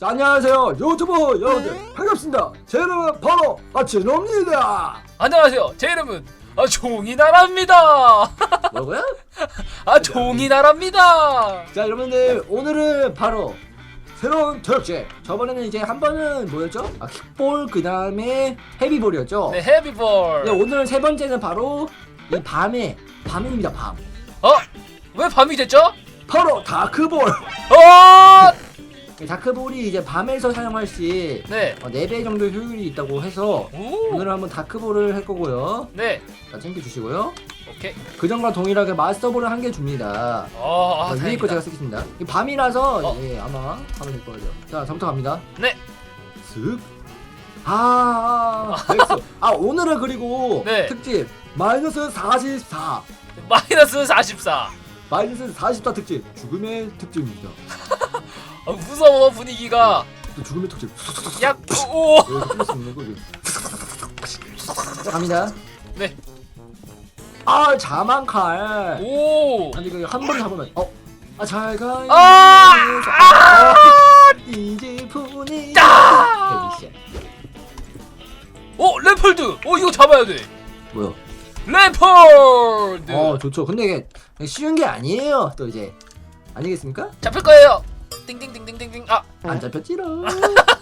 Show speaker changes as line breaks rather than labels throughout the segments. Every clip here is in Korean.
자, 안녕하세요 유튜브 여러분들 반갑습니다 제 이름은 바로 아치노입니다
안녕하세요. 제 이름은 아, 종이 나라입니다.
뭐고요?
아, 종이 나라입니다.
자 여러분들 오늘은 바로 새로운 저역제 저번에는 이제 한 번은 뭐였죠? 아 킥볼 그 다음에 헤비볼이었죠
네, 헤비볼.
네, 오늘 세 번째는 바로 이 밤에 밤입니다 밤
어? 왜 밤이 됐죠?
바로 다크볼
어!
이 다크볼이 이제 밤에서 사용할 시
네.
어, 4배 정도 효율이 있다고 해서
오.
오늘은 한번 다크볼을 할 거고요
네.
자 챙겨주시고요
오케이.
그전과 동일하게 마스터볼을 한 개 줍니다
어, 아,
자, 위에
다행이다.
거 제가 쓰겠습니다 이 밤이라서
어.
예, 아마 하면 될 거예요 자 저부터 갑니다
네.
슥 아, 넥스. 아 오늘은 그리고
네.
특집 마이너스 44
마이너스 44.
마이너스 44 특집 죽음의 특집입니다
아, 무서워 분위기가.
또 죽음의 특집
야, 오.
수 갑니다
네.
아 자만칼
오.
아니 이거 한번 잡으면 어? 아 잘 가요
아!
아! 이제 분이
아! 오, 레폴드. 오, 이거 잡아야 돼.
뭐야
레폴드.
어 좋죠 근데 이게 쉬운 게 아니에요 또 이제 아니겠습니까?
잡힐 거예요. 띵띵띵띵띵띵. 아,
안 잡혔지롱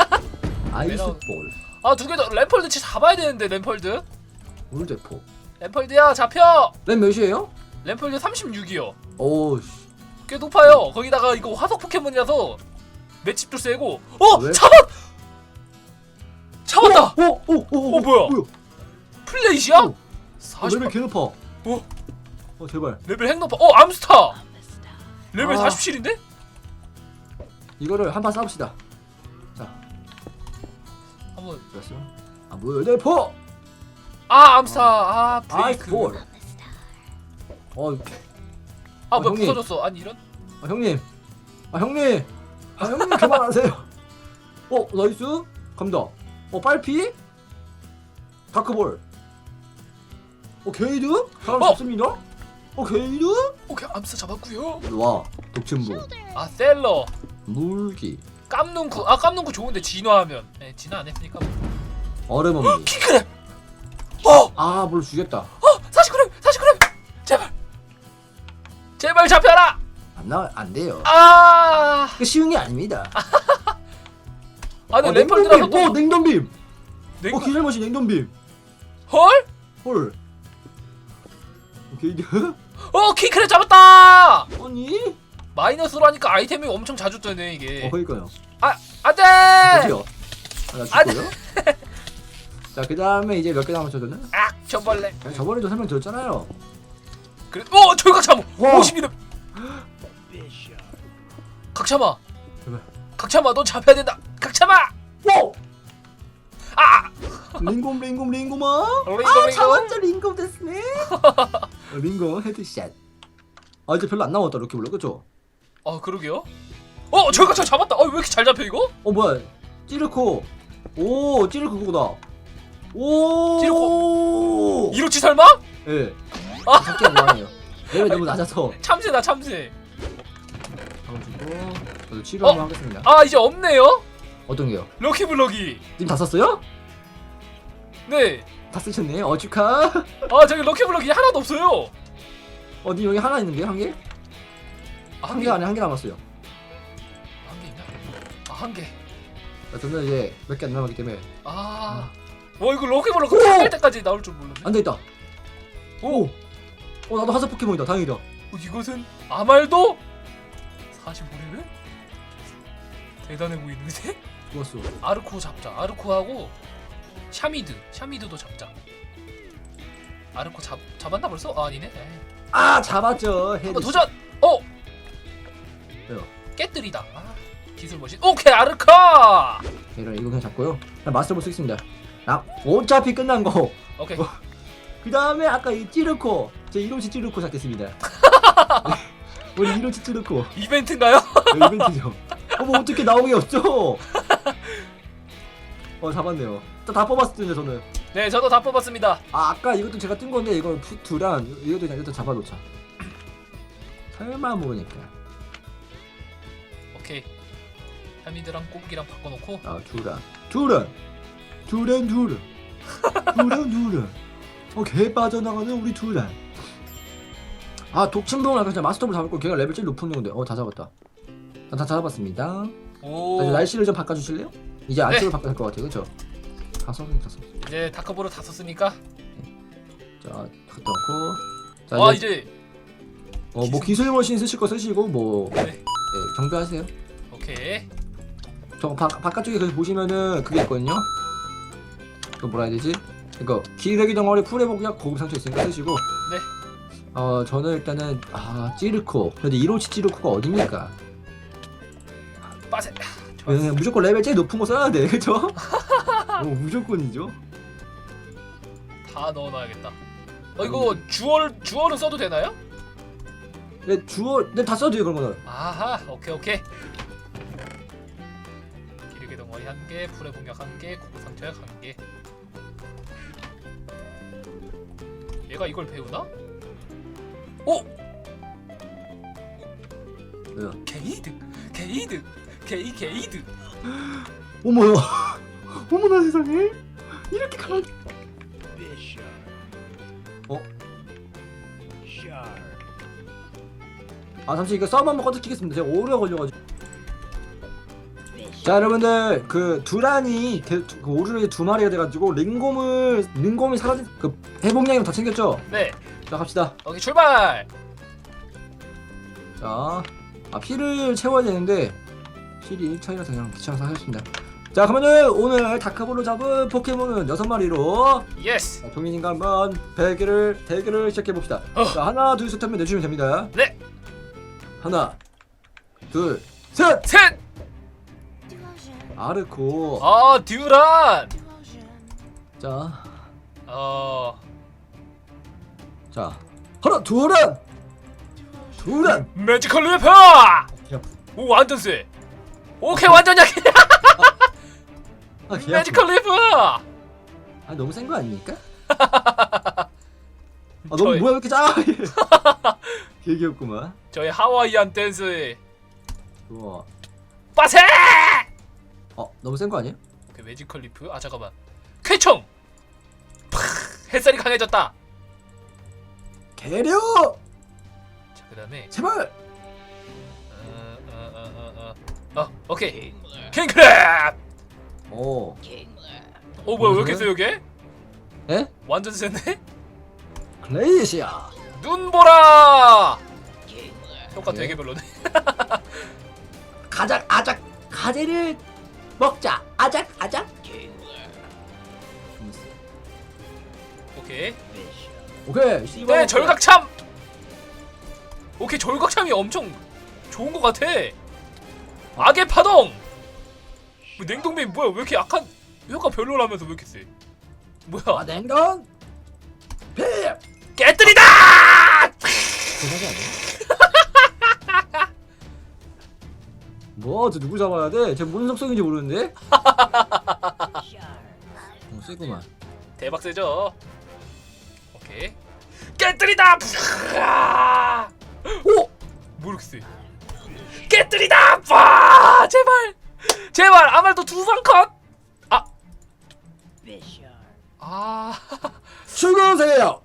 아이스볼
아, 두개 더. 램펄드 진짜 잡아야 되는데, 램펄드.
울대포
램펄드야, 잡혀.
램 몇이에요?
램펄드 36이요.
오우 씨
꽤 높아요. 거기다가 이거 화석 포켓몬이라서 맷집도 세고. 어,
왜?
잡았. 잡았다.
오오오오
어, 뭐야? 플레이시야?
오. 어,
40.
레벨 개 높아
어,
어 제발
레벨 핵 높아. 어, 암스타. 레벨
아.
47인데?
이거를 한 판 싸웁시다
한번.
됐어 아 물대포
아, 암스타. 아, 브레이크.
아이스볼 어
아,
어,
뭐
형님.
부서졌어. 아니 이런.
아, 형님 아 형님 아 형님 그만하세요 어 나이스 갑니다 어 빨피 다크볼 어 게이드 사람
어.
잡습니다 어 게이드
오케이, 암스타 잡았고요.
와 독침부
아, 셀러.
물기
깜눈쿠. 아, 깜눈쿠 좋은데 진화하면. 네, 진화 안 했으니까.
얼음 없니
키크랩. 어,
아뭘 주겠다
어, 49렙, 49렙. 제발. 제발 잡혀라.
안 나와 안 돼요
아.
그 쉬운 게 아닙니다
아, 근데
어, 냉동빔
또
어 냉동빔
냉...
어 기절머신 냉동빔
헐?
헐 어, 게이드
어 키크랩 잡았다
아니
마이너스로 하니까 아이템이 엄청 자주 뜨네 이게.
어 그러니까요.
아 안돼!
어디요. 아, 안나 죽고요. 자 그 다음에 이제 몇 개 남았죠 저는?
아 저벌레.
그냥 저번에도 설명 드렸잖아요.
그래 어 철각참호
와.
52렙 각참아
제발.
각참아 넌 잡혀야 된다! 각참아
오!
아!
링곰 링곰 링곰아?
링곰,
아. 잡았죠 링곰 됐네 어, 링곰 헤드샷. 아 이제 별로 안 남았다 이렇게 불러 그쵸?
아 그러게요? 어 철각참 잡았다. 어왜 이렇게 잘 잡혀 이거?
어 뭐야? 찌르코. 오 찌르코 그거다. 오!
찌르코. 이렇지 설마?
예.
아.
잡기 안 나네요. 레벨 너무 낮아서.
참새다 참새.
다음 주고 저도 치료 한번 하겠습니다.
아 이제 없네요?
어떤 게요?
럭키블럭이.
지금 다 썼어요?
네아
다 쓰셨네 어 축하.
저기 럭키블럭이 하나도 없어요.
어디 여기 하나 있는데요 한 개?
아,
한개 안에 한 개 남았어요
한 개 있나? 아, 한 개.
자, 저는 이제 몇 개 안 남았기 때문에
아. 와, 이거
오!
할 때까지 나올 줄 몰랐네.
안 되겠다
오!
어 나도 하사 포켓몬이다 다행이다
어, 이것은 아말도 45레벨? 대단해 보이는데?
좋았어
아르코 잡자. 아르코하고 샤미드. 샤미드도 잡자. 아르코 잡 잡았나 벌써? 아, 아니네. 에이.
아 잡았죠 헤드
한번 도전. 어.
왜요?
깨뜨리다. 아, 기술 머신. 오케이, 아르카.
이런 이거 그냥 잡고요 그냥 마스터 볼 쓰겠습니다 아 어차피 끝난 거
오케이.
어. 그 다음에 아까 이 찌르코 제 이로치 찌르코 잡겠습니다 우리 이로치 찌르코
이벤트인가요?
네, 이벤트죠 어머 어떻게 나오게 없죠 어 잡았네요 다, 다 뽑았을 텐데 저는
네, 저도 다 뽑았습니다.
아 아까 이것도 제가 뜬 건데 이거 푸투랑 이것도 그냥 일단 잡아놓자 설마 모르니까
오케이. 샤미드랑 꼬북이랑 바꿔놓고
아 두란 두란 두란 두란 두란 두란 어개 빠져나가는 우리 두란 아 독침봉을 아까 진짜 마스터볼 잡았고 걔가 레벨 제일 높은 건데. 어다 잡았다. 다, 다 잡았습니다.
오.
자, 이제 날씨를 좀 바꿔주실래요? 이제
네.
안쪽으로 바꿔야 될 것 같아요. 그쵸? 다 썼으니 다 썼어
이제 다크볼을 다 썼으니까.
자 갖다 놓고.
자와
이제,
이제
어, 뭐 기술 머신 쓰실 거 쓰시고 뭐.
네.
네, 정비하세요
오케이
저 바, 바깥쪽에 그 보시면은 그게 있거든요. 그 뭐라 해야 되지? 이거 기레기 덩어리 풀회복약 고급 상처 있으니까 쓰시고.
네.
어 저는 일단은 아 찌르코. 근데 1호치 찌르코가 어딥니까?
빠세
그냥 무조건 레벨 제일 높은 거 써야 돼, 그쵸? 어, 무조건이죠.
다 넣어놔야겠다 어 이거 주얼 주얼은 써도 되나요?
네, 주어, 네, 다 써도 돼요, 그런 거는.
아하 오케이 오케이 기르기 덩어리 한개 풀의 공격 한개 구급 상처약 한개 얘가 이걸 배우나? 오!
왜요?
게이드 게이드 게이 게이드
어머야. 어머나 세상에. 이렇게 가.
Bishop.
어? 아, 잠시 이거 서브 한번 꺼지겠습니다. 제가 오래 걸려가지고. 자 여러분들 그 두란이 대- 그 오르르 두 마리가 돼가지고 링곰을 링곰이 사라진 그 회복량이 다 챙겼죠?
네
자 갑시다.
오케이 출발
자, 아 피를 채워야 되는데 필이 1차이라서 그냥 귀찮아서 하겠습니다. 자 그러면은 오늘 다크볼로 잡은 포켓몬은 여섯 마리로
예스
자, 동민인가 한번 대결을 대결을 시작해 봅시다.
어.
자 하나 둘셋 하면 내주시면 됩니다.
네
하나 둘 셋.
셋!
아르코.
아 듀란!
자,
어.
자 하나 둘은 둘은.
매지컬 래퍼! 오 완전 세. 오케이 완전 약해
아, 개
매지컬 래퍼!
아 너무 센 거 아닙니까? 아 너무
저희-
뭐야 왜 이렇게 작아 되게 귀엽구만.
저의 하와이안 댄스.
좋아.
빠세!
어 너무 센 거 아니에요?
오케이 매지컬 리프? 아 잠깐만. 쾌청 팍! 햇살이 강해졌다.
개려!
자 그다음에
제발!
어, 어, 어, 어, 어. 어 오케이. 킹크랩!
오.
어 뭐야 왜 이렇게 세 여기
에?
완전 세네?
클레이시아
눈 보라! 효과
네.
되게 별로네.
가작 아작 가재를 먹자. 아작 아작.
오케이.
오케이. 씨발
네 절각참! 오케이 절각참이 엄청 좋은 것 같아. 악의 파동! 뭐 냉동빔 뭐야? 왜 이렇게 약한 효과 별로라면서 왜 이렇게 세? 뭐야?
아 냉동 하지 않아? 뭐 저 누구 잡아야 돼? 쟤뭔 속성인지 모르는데? 어, 세구만
대박 세죠 오케이 깨뜨리다 푸아! 오! 뭐 이렇게 세 깨뜨리다 빠 제발 제발 아말도 두방 컷! 아! 아
죽으세요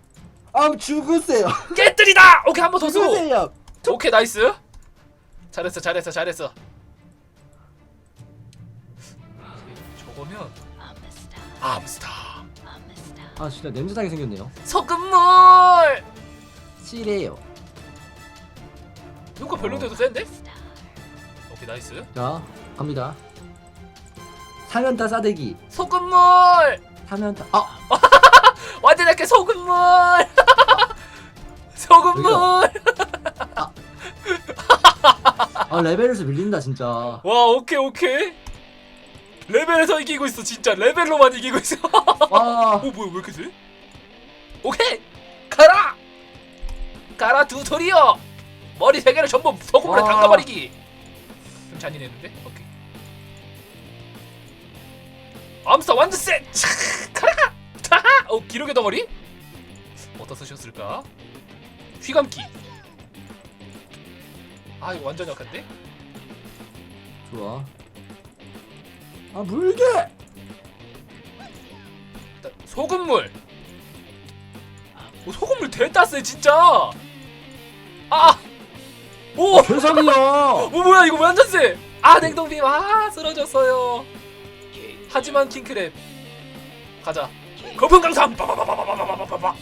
아 죽으세요.
깨뜨리다! 오케이 한 번더 쏘!
죽으세요.
오케이 나이스. 잘했어 잘했어 잘했어. 저거면 암스타
아 진짜 냄새나게 생겼네요.
소금물!
씨래요.
효과 별론데도 센데? 오케이 나이스.
자 갑니다. 사면타 싸대기.
소금물!
사면타 아
약해 소금물. 소금물.
아 레벨에서 밀린다 진짜.
와 오케이 오케이. 레벨에서 이기고 있어 진짜. 레벨로만 이기고 있어.
와.
오 뭐야 왜 이렇게 세? 오케이. 가라! 가라 두토리어 머리 세 개를 전부 소금물에
와.
담가버리기. 좀 잔인했는데? 오케이. 암스타 완전 타하 어 기록의 덩어리 어디다 쓰셨을까 휘감기 아 이거 완전 약한데
좋아 아 물개
일단 소금물. 오, 소금물 됐다 쎄 진짜. 아. 오.
세상이야
오 뭐야 이거 완전 쎄. 아 냉동빔 아 쓰러졌어요. 하지만 킹크랩 가자. 거품 강삼. 빠바바바바바바바바.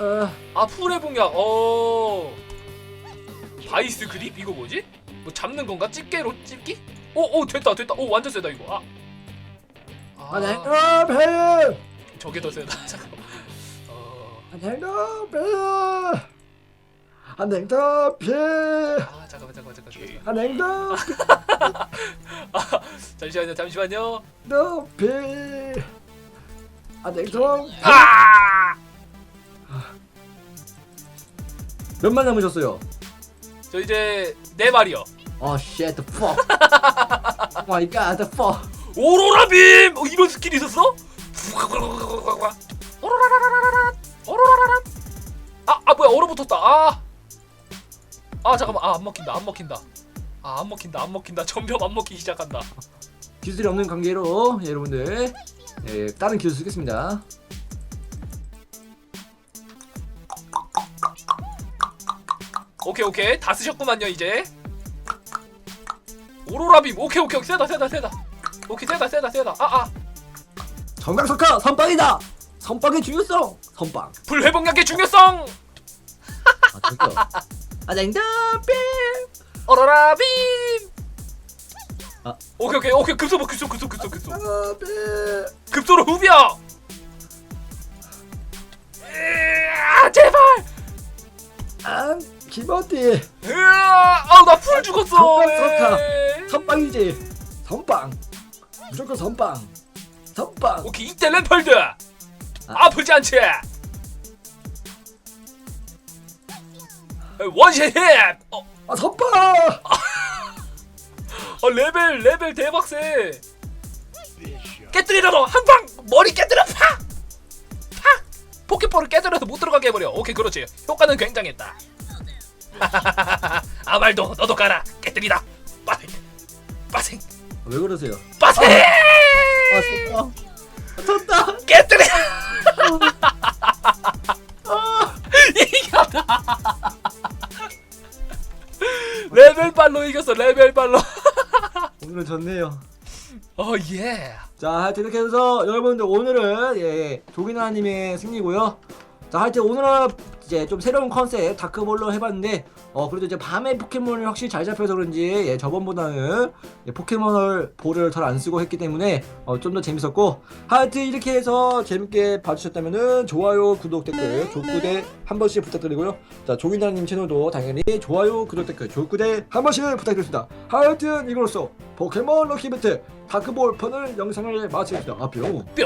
어,
아 풀의 봉약. 어. 바이스 그립 이거 뭐지? 뭐 잡는 건가? 집게로 집기? 오오 됐다 됐다. 오 완전 세다 이거. 아. 아,
아 냉동빔
저게 더 세다. 잠깐만. 어.
아 냉동빔 아 냉동빔
아 잠깐만 잠깐만 잠깐만.
아 냉동
잠시만요 잠시만요.
냉동빔 아 냉동
아!
몇만 남으셨어요?
저 이제 네 마리요.
어 shit the fuck oh my god the fuck
오로라 빔! 어, 이런 스킬이 있었어? 오로라라라라 오로라라라 아, 아 뭐야 얼어 붙었다 아. 아 잠깐만 아 안 먹힌다 안 먹힌다 아 안 먹힌다 안 먹힌다 점점 안 먹히기 시작한다
기술이 없는 관계로 예, 여러분들 예, 다른 기술 쓰겠습니다.
오케이 오케이. 다 쓰셨구만요 이제. 오로라 빔. 오케이 오케이 세다 세다 세다. 오케이 세다 세다 세다. 아아.
정강석화 선빵이다. 선빵의 중요성 선빵.
불회복약의 중요성!
아 저기요 아 냉동빔
오로라 빔
아.
오케이 오케이 오케이. 급소 급소 급소 급소 급소.
냉동빔
급소로 후벼 으아, 제발!
아 기모티
으아, 아우 나 풀 죽었어.
정말
에이.
선빵이지 선빵. 무조건 선빵. 선빵.
오케이 이때 램펄드! 아프지 않지? 원샷! 힙 어,
아 선빵
어, 레벨 레벨 대박세.
Bishop.
깨뜨리라 너한 방! 머리 깨뜨려 팍! 팍! 포켓볼을 깨뜨려서 못 들어가게 해버려. 오케이 그렇지. 효과는 굉장했다. 아말도 너도 가라. 깨뜨리다. 빠생. 빠생.
왜 그러세요?
빠생!
아 선빵 아, 졌다!
깨뜨려! 이겼다 레벨 발로 이겼어 레벨 발로
오늘은 졌네요.
어 예
자 하여튼 이렇게 해서 여러분들 오늘은 예 조기나님의 승리고요. 자 하여튼 오늘은 이제 좀 새로운 컨셉 다크볼로 해봤는데 어 그래도 이제 밤에 포켓몬을 확실히 잘 잡혀서 그런지 예, 저번보다는 예, 포켓몬을 볼을 잘 안 쓰고 했기 때문에 어, 좀 더 재밌었고 하여튼 이렇게 해서 재밌게 봐주셨다면은 좋아요 구독 댓글 조구대 한 번씩 부탁드리고요. 자 조기나님 채널도 당연히 좋아요 구독 댓글 조구대 한 번씩 부탁드립니다. 하여튼 이걸로써 포켓몬 럭키 배틀 다크볼 편을 영상을 마치겠습니다. 아 뿅
뿅